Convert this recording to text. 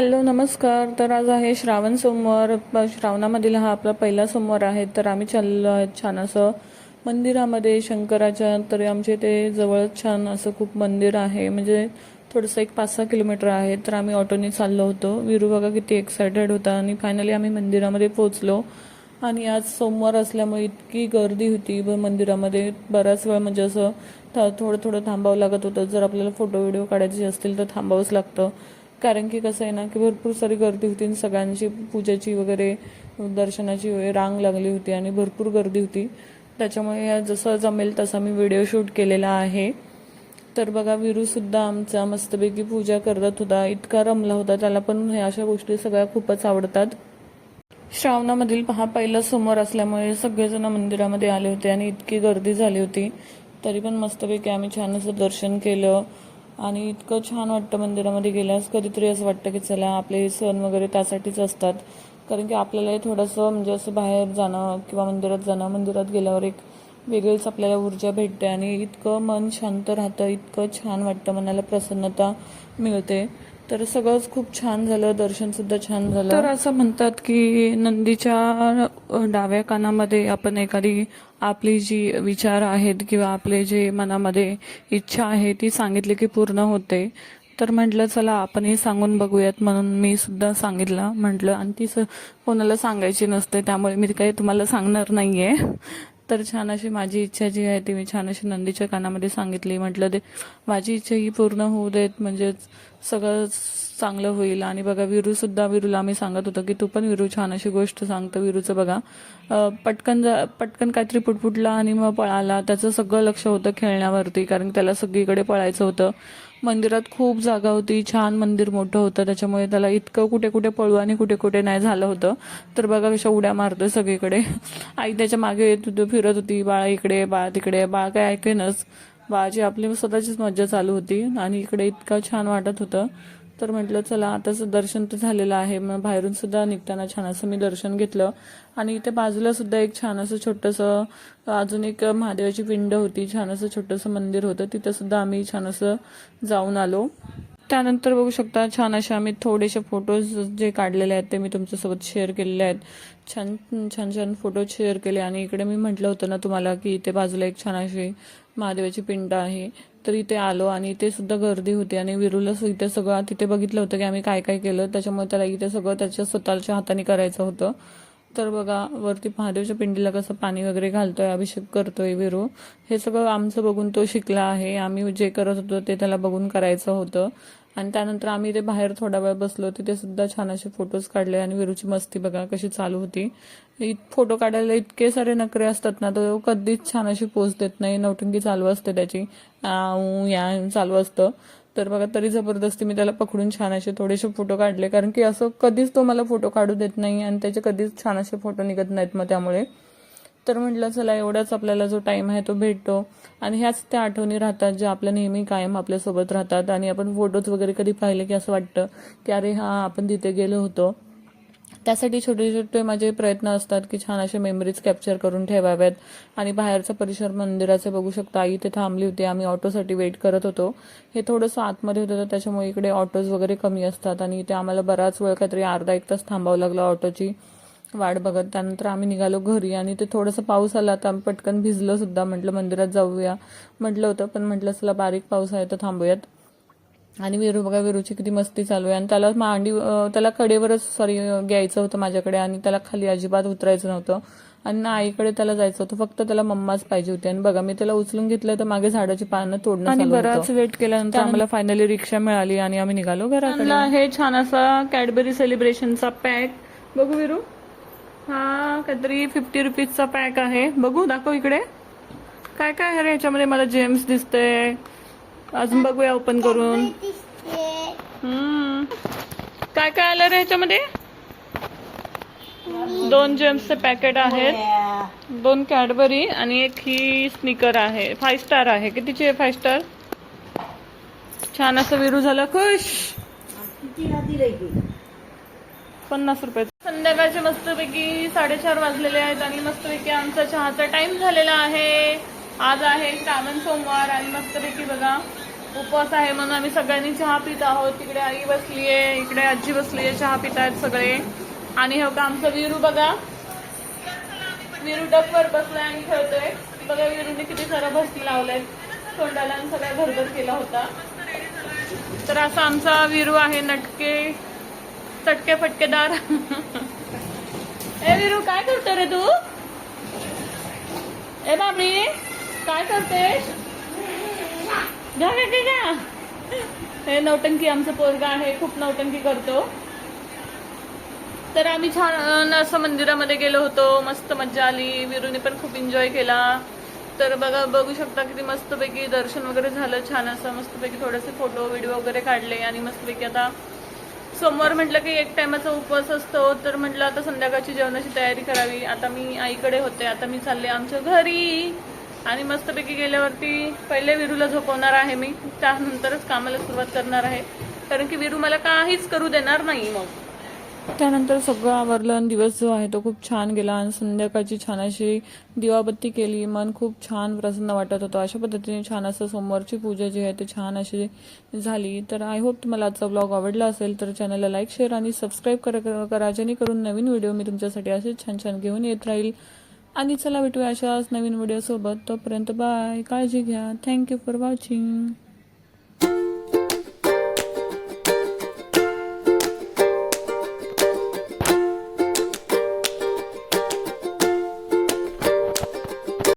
Hello नमस्कार. तर आज आहे श्रावण सोमवार. श्रावणामधील हा आपला पहिला सोमवार आहे. तर आम्ही चाललो आहे छान असं मंदिरामध्ये शंकराच्या. तर आमच्या इथे जवळच छान असं खूप मंदिर आहे. म्हणजे थोडंसं एक पाच सहा किलोमीटर आहे. तर आम्ही ऑटोने चाललो होतो. विरू बघा किती एक्सायटेड होता. आणि फायनली आम्ही मंदिरामध्ये पोचलो आणि आज सोमवार असल्यामुळे इतकी गर्दी होती. मंदिरामध्ये बराच वेळ म्हणजे असं थोडं थोडं थांबावं लागत होतं. जर आपल्याला फोटो व्हिडिओ काढायचे असतील तर थांबावंच लागतं. कारण की कसं आहे ना की भरपूर सारी गर्दी होती आणि सगळ्यांची पूजेची वगैरे दर्शनाची रांग लागली होती आणि भरपूर गर्दी होती. त्याच्यामुळे या जसं जमेल तसा मी व्हिडिओ शूट केलेला आहे. तर बघा विरूसुद्धा आमचा मस्तपैकी पूजा करत होता. इतका रमला होता. त्याला पण ह्या अशा गोष्टी सगळ्या खूपच आवडतात. श्रावणामधील हा पहिला सोमवार असल्यामुळे सगळेजण मंदिरामध्ये आले होते आणि इतकी गर्दी झाली होती. तरी पण मस्तपैकी आम्ही छान असं दर्शन केलं. आणि इतकं छान वाटतं मंदिरामध्ये गेल्यास. कधीतरी असं वाटतं की चला आपले सण वगैरे त्यासाठीच असतात. कारण की आपल्यालाही थोडंसं म्हणजे असं बाहेर जाणं किंवा मंदिरात जाणं मंदिरात गेल्यावर एक वेगळीच आपल्याला ऊर्जा भेटते आणि इतकं मन शांत राहतं इतकं छान वाटतं मनाला प्रसन्नता मिळते. तर सगळंच खूप छान झालं दर्शन सुद्धा छान झालं. तर असं म्हणतात की नंदीच्या डाव्या कानामध्ये आपण एखादी आपली जी विचार आहेत किंवा आपले जे मनामध्ये इच्छा आहे ती सांगितली की पूर्ण होते तर म्हटलं चला आपण हे सांगून बघूयात म्हणून मी सुद्धा सांगितलं म्हटलं. आणि ती कोणाला सांगायची नसते त्यामुळे मी काही तुम्हाला सांगणार नाहीये. तर छान अशी माझी इच्छा जी आहे ती मी छान अशी नंदीच्या कानामध्ये सांगितली. म्हटलं ते माझी इच्छा ही पूर्ण होऊ देत म्हणजेच सगळं चांगलं होईल. आणि बघा विरू सुद्धा विरूला आम्ही सांगत होतो की तू पण विरू छान अशी गोष्ट सांगतं. विरूचं बघा पटकन जा पटकन काहीतरी पुटपुटला आणि मग पळाला. त्याचं सगळं लक्ष होतं खेळण्यावरती कारण त्याला सगळीकडे पळायचं होतं. मंदिरात खूप जागा होती. छान मंदिर मोठं होतं. त्याच्यामुळे त्याला इतकं कुठे कुठे पळू आणि कुठे कुठे नाही झालं होतं. तर बघा कशा उड्या मारतो सगळीकडे. आई त्याच्यामागे येत होती फिरत होती. बाळा इकडे बाळा तिकडे. बाळ काय ऐकेनच. बाळाची आपली स्वतःचीच मज्जा चालू होती आणि इकडे इतकं छान वाटत होतं. तर म्हटलं चला आताच दर्शन तर झालेलं आहे. मग बाहेरून सुद्धा निघताना छान असं मी दर्शन घेतलं. आणि इथे बाजूला सुद्धा एक छान असं छोटंसं अजून एक महादेवाची पिंड होती. छान असं छोटंसं मंदिर होतं. तिथं सुद्धा आम्ही छान असं जाऊन आलो. त्यानंतर बघू शकता छान असे आम्ही थोडेसे फोटोज जे काढलेले आहेत ते मी तुमच्यासोबत शेअर केलेले आहेत. छान छान छान फोटो शेअर केले आणि इकडे मी म्हटलं होतं ना तुम्हाला की इथे बाजूला एक छान अशी महादेवाची पिंड आहे. तर इथे आलो आणि इथे सुद्धा गर्दी होती आणि विरूला इथे सगळं तिथे बघितलं होतं की आम्ही काय काय केलं. त्याच्यामुळे त्याला इथे सगळं त्याच्या स्वतःच्या हाताने करायचं होतं. तर बघा वरती महादेवच्या पिंडीला कसं पाणी वगैरे घालतोय अभिषेक करतोय विरू. हे सगळं आमचं बघून तो शिकला आहे. आम्ही जे करत होतो ते त्याला बघून करायचं होतं. आणि त्यानंतर आम्ही ते बाहेर थोडा वेळ बसलो. तिथे सुद्धा छान असे फोटोज काढले आणि विरूची मस्ती बघा कशी चालू होती. फोटो काढायला इतके सारे नखरे असतात ना तो कधीच छान अशी पोच देत नाही. नौटंकी चालू असते त्याची. या चालू असतं. तर बघा तरी जबरदस्ती मी त्याला पकडून छान असे थोडेसे फोटो काढले. कारण की असं कधीच तो मला फोटो काढू देत नाही आणि त्याचे कधीच छान असे फोटो निघत नाहीत मग त्यामुळे. तर म्हटलं चला एवढाच आपल्याला जो टाईम आहे तो भेटतो. आणि ह्याच त्या आठवणी राहतात ज्या आपल्या नेहमी कायम आपल्यासोबत राहतात. आणि आपण फोटोज वगैरे कधी पाहिले की असं वाटतं की अरे हा आपण तिथे गेलो होतो. त्यासाठी छोटे छोटे माझे प्रयत्न असतात की छान असे मेमरीज कॅप्चर करून ठेवाव्यात. आणि बाहेरचा परिसर मंदिराचे बघू शकता. आई इथे थांबली होती. आम्ही ऑटोसाठी वेट करत होतो. हे थोडंसं आतमध्ये होतं तर त्याच्यामुळे इकडे ऑटोज वगैरे कमी असतात. आणि इथे आम्हाला बराच वेळ काहीतरी अर्धा एक तास थांबावं लागलं ऑटोची वाट बघत. त्यानंतर आम्ही निघालो घरी आणि ते थोडंसं पाऊस आला तर आम्ही पटकन भिजलो सुद्धा. म्हटलं मंदिरात जाऊया. म्हटलं होतं पण म्हटलं चला बारीक पाऊस आहे तर थांबूयात. आणि विरू बघा विरूची किती मस्ती चालू आहे. आणि त्याला मांडी त्याला कडेवरच सॉरी घ्यायचं होतं माझ्याकडे आणि त्याला खाली अजिबात उतरायचं नव्हतं. आणि ना आईकडे त्याला जायचं होतं. फक्त त्याला मम्माच पाहिजे होती. आणि बघा मी त्याला उचलून घेतलं तर मागे झाडाची पानं तोडणं आणि बराच वेट केल्यानंतर आम्हाला फायनली रिक्षा मिळाली आणि आम्ही निघालो घराकडे. हे छान असा कॅडबरी सेलिब्रेशनचा पॅक बघू विरू. हा काहीतरी फिफ्टी रुपीजचा पॅक आहे. बघू दाखव इकडे. काय काय आहे रे ह्याच्यामध्ये मला जेम्स दिसते अजून बघूया ओपन करून. हम्म. काय काय आलं रे ह्याच्यामध्ये दोन जेम्सचे पॅकेट आहेत. दोन कॅडबरी आणि एक ही स्निकर आहे. फाय स्टार आहे. कितीची आहे फाय स्टार छान असं विरू झालं. खुश! पन्नास रुपये. संध्याकाळचे मस्तपैकी साडेचार वाजलेले आहेत आणि मस्तपैकी आमचा चहाचा टाइम झालेला आहे. आज आहे श्रावण सोमवार आणि मस्तपैकी बघा उपवास आहे म्हणून आम्ही सगळ्यांनी चहा पित आहोत. तिकडे आई बसली आहे इकडे आजी बसली आहे चहा पित आहेत सगळे. आणि हो का आमचा विरू बघा. विरू डबवर बसलाय आणि खेळतोय. बघा विरूने किती सारा भस्ती लावलाय. तोंडाला आणि सगळ्या घरभर केला होता. तर असा आमचा विरू आहे नटके. चटके फटकेदार. ए विरू काय करतो रे तू? ए बाबी काय करतेस? घ्या घ्या हे नौटंकी आमचं पोरगा आहे खूप नौटंकी करतो. तर आम्ही छान असं मंदिरामध्ये गेलो होतो मस्त मज्जा आली. विरूने पण खूप एन्जॉय केला. तर बघा बघू शकता किती मस्तपैकी दर्शन वगैरे झालं छान असं मस्तपैकी थोडेसे फोटो व्हिडिओ वगैरे काढले आणि मस्तपैकी आता सोमवार म्हटलं की एक टायमाचा उपवास असतो तर म्हटलं आता संध्याकाळची जेवणाची तयारी करावी. आता मी आईकडे होते आता मी चालले आमच्या घरी. आणि मस्तपैकी गेल्यावरती पहिले विरूला झोपवणार आहे मी. त्यानंतरच कामाला सुरुवात करणार आहे. कारण की विरू मला काहीच करू देणार नाही मग. त्यानंतर सगळं आवरलं आणि दिवस जो आहे तो खूप छान गेला आणि संध्याकाळची छान अशी दिवाबत्ती केली. मन खूप छान प्रसन्न वाटत होतं. अशा पद्धतीने छान असं सोमवारची पूजा जी आहे ती छान अशी झाली. तर आय होप तुम्हाला आजचा ब्लॉग आवडला असेल तर चॅनलला लाईक शेअर आणि सबस्क्राईब करा करा जेणेकरून नवीन व्हिडिओ मी तुमच्यासाठी असेच छान छान घेऊन येत राहील. आणि चला भेटूया अशाच नवीन व्हिडिओसोबत तोपर्यंत बाय काळजी घ्या. Thank you for watching